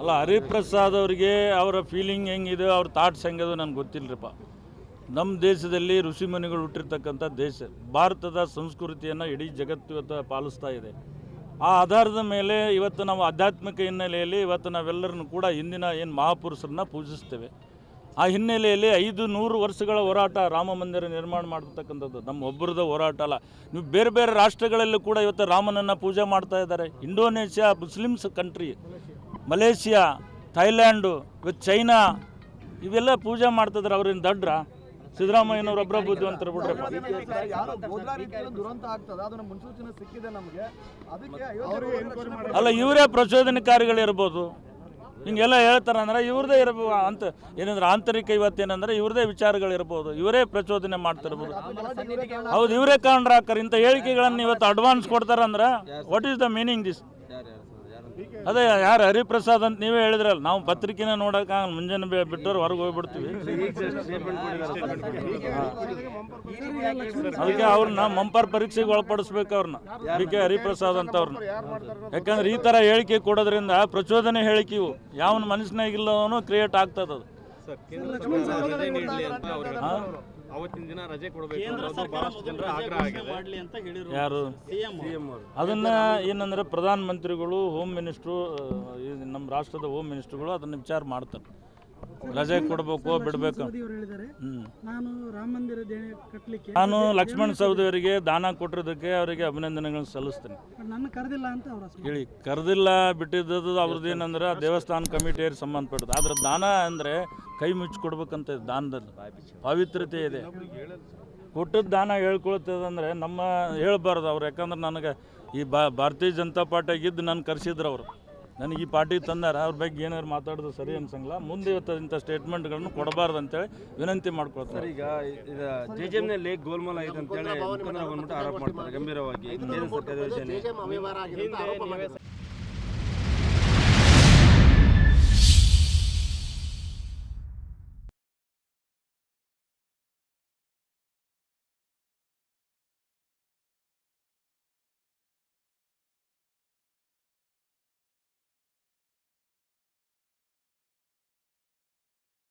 ಅಲ್ಲ, ಹರಿಪ್ರಸಾದ್ ಅವರಿಗೆ ಅವರ ಫೀಲಿಂಗ್ ಹೆಂಗಿದೆ, ಅವ್ರ ಥಾಟ್ಸ್ ಹೆಂಗದು ನನಗೆ ಗೊತ್ತಿಲ್ಲರಿಪ್ಪ ನಮ್ಮ ದೇಶದಲ್ಲಿ ಋಷಿಮುನಿಗಳು ಹುಟ್ಟಿರ್ತಕ್ಕಂಥ ದೇಶ, ಭಾರತದ ಸಂಸ್ಕೃತಿಯನ್ನು ಇಡೀ ಜಗತ್ತು ಇವತ್ತು ಪಾಲಿಸ್ತಾ ಇದೆ. ಆ ಆಧಾರದ ಮೇಲೆ ಇವತ್ತು ನಾವು ಆಧ್ಯಾತ್ಮಿಕ ಹಿನ್ನೆಲೆಯಲ್ಲಿ ಇವತ್ತು ನಾವೆಲ್ಲರನ್ನು ಕೂಡ ಇಂದಿನ ಏನು ಮಹಾಪುರುಷರನ್ನ ಪೂಜಿಸ್ತೇವೆ. ಆ ಹಿನ್ನೆಲೆಯಲ್ಲಿ ಐದು ನೂರು ವರ್ಷಗಳ ಹೋರಾಟ ರಾಮ ಮಂದಿರ ನಿರ್ಮಾಣ ಮಾಡ್ತಕ್ಕಂಥದ್ದು. ನಮ್ಮ ಒಬ್ಬರದ ಹೋರಾಟ ಅಲ್ಲ. ನೀವು ಬೇರೆ ಬೇರೆ ರಾಷ್ಟ್ರಗಳಲ್ಲೂ ಕೂಡ ಇವತ್ತು ರಾಮನನ್ನು ಪೂಜೆ ಮಾಡ್ತಾ ಇದ್ದಾರೆ. Indonesia Muslims country Malaysia Thailand ಇವತ್ತು ಚೈನಾ ಇವೆಲ್ಲ ಪೂಜೆ ಮಾಡ್ತಿದ್ರೆ ಅವ್ರೇನು ದಡ್ರ? ಸಿದ್ದರಾಮಯ್ಯನವ್ರು ಒಬ್ಬರ ಬುದ್ಧಿವಂತರು ಬಿಡ್ರಪ್ಪ ಯಾರೋ ಬೋದ್ಲಾ ರೀತಿಯಲ್ಲಿ ದುರಂತ ಆಗ್ತದೆ. ಅದನ್ನ ಮುನ್ಸೂಚನೆ ಸಿಕ್ಕಿದೆ ನಮಗೆ. ಅದಕ್ಕೆ ಅಯೋಧ್ಯೆ ಅಲ್ಲ ಇವರೇ ಪ್ರಚೋದನಕಾರಿಗಳಿರ್ಬೋದು. ಹಿಂಗೆಲ್ಲ ಹೇಳ್ತಾರೆ ಅಂದ್ರೆ ಇವ್ರದೇ ಇರ್ಬೋದು ಅಂತ ಏನಂದ್ರೆ ಆಂತರಿಕ ಇವತ್ತೇನಂದ್ರೆ ಇವ್ರದೇ ವಿಚಾರಗಳಿರ್ಬೋದು. ಇವರೇ ಪ್ರಚೋದನೆ ಮಾಡ್ತಿರ್ಬೋದು. ಹೌದು, ಇವರೇ ಕಾರಣರಾಕರ್ ಇಂಥ ಹೇಳಿಕೆಗಳನ್ನು ಇವತ್ತು advance ಕೊಡ್ತಾರಂದ್ರೆ what is the meaning this ಅದೇ ಯಾರು ಹರಿಪ್ರಸಾದ್ ಅಂತ ನೀವೇ ಹೇಳಿದ್ರಲ್ಲ ನಾವು ಪತ್ರಿಕೆನ ನೋಡಕ್ಕೆ ಮುಂಜಾನೆ ಬಿಟ್ಟವ್ರು ಹೊರಗೆ ಹೋಗ್ಬಿಡ್ತೀವಿ. ಅದಕ್ಕೆ ಅವ್ರನ್ನ ಮಂಪರ್ ಪರೀಕ್ಷೆಗೆ ಒಳಪಡಿಸ್ಬೇಕು ಅವ್ರನ್ನ ಬಿ ಕೆ ಹರಿಪ್ರಸಾದ್ ಅಂತ ಅವ್ರನ್ನ ಯಾಕಂದ್ರೆ ಈ ಥರ ಹೇಳಿಕೆ ಕೊಡೋದ್ರಿಂದ ಪ್ರಚೋದನೆ ಹೇಳಿಕೆ ಇವು ಯಾವನ ಮನಸ್ಸಿನಾಗಿಲ್ಲವನು ಕ್ರಿಯೇಟ್ ಆಗ್ತದ ಅದು? ಅವತ್ತಿನ ದಿನ ರಜೆ ಕೊಡಬೇಕು ಯಾರು? ಅದನ್ನ ಏನಂದ್ರೆ ಪ್ರಧಾನ ಮಂತ್ರಿಗಳು ಹೋಮ್ ಮಿನಿಸ್ಟ್ರು ನಮ್ಮ ರಾಷ್ಟ್ರದ ಹೋಮ್ ಮಿನಿಸ್ಟ್ರುಗಳು ಅದನ್ನ ವಿಚಾರ ಮಾಡ್ತಾರೆ. ರಜೆ ಕೊಡಬೇಕು ಬಿಡಬೇಕು. ನಾನು ರಾಮ ಮಂದಿರ ಕಟ್ಟಲಿಕ್ಕೆ ನಾನು ಲಕ್ಷ್ಮಣ ದಾನ ಕೊಟ್ಟಿರೋದಕ್ಕೆ ಅವರಿಗೆ ಅಭಿನಂದನೆಗಳನ್ನು ಸಲ್ಲಿಸ್ತೇನೆ. ನನ್ನ ಕರೆದಿಲ್ಲ ಅಂತ ಅವ್ರ ಹೇಳಿ ಕರೆದಿಲ್ಲ ಬಿಟ್ಟಿದ್ದು ಅವ್ರದ್ದು ಏನಂದ್ರೆ ದೇವಸ್ಥಾನ ಕಮಿಟಿಯವ್ರಿಗೆ ಸಂಬಂಧಪಟ್ಟದ್ದು. ಆದ್ರೆ ದಾನ ಅಂದರೆ ಕೈ ಮುಚ್ಚಿ ಕೊಡ್ಬೇಕಂತ ದಾನದಲ್ಲಿ. ಪಾವಿತ್ರ್ಯತೆ ಇದೆ. ಕೊಟ್ಟದ್ದು ದಾನ ಹೇಳ್ಕೊಳ್ತದಂದ್ರೆ ನಮ್ಮ ಹೇಳ್ಬಾರ್ದು ಅವ್ರು. ಯಾಕಂದ್ರೆ ನನಗೆ ಈ ಭಾರತೀಯ ಜನತಾ ಪಾರ್ಟಿಯಾಗಿದ್ದು ನಾನು ಕರೆಸಿದ್ರು ಅವರು. ನನಗೆ ಈ ಪಾರ್ಟಿ ತಂದಾರ ಅವ್ರ ಬಗ್ಗೆ ಏನಾದ್ರು ಮಾತಾಡೋದು ಸರಿ ಅನ್ಸಂಗಿಲ್ಲ. ಮುಂದೆ ಇವತ್ತು ಇಂಥ ಸ್ಟೇಟ್ಮೆಂಟ್ಗಳನ್ನು ಕೊಡಬಾರ್ದು ಅಂತೇಳಿ ವಿನಂತಿ ಮಾಡ್ಕೊಳ್ತಾರೆ ಈಗ ಜೆ ಜೆ ನಲ್ಲಿ ಗೋಲ್ಮಾಲ್ ಆಯ್ತು ಅಂತೇಳಿ ಆರೋಪ ಮಾಡ್ತಾರೆ ಗಂಭೀರವಾಗಿ.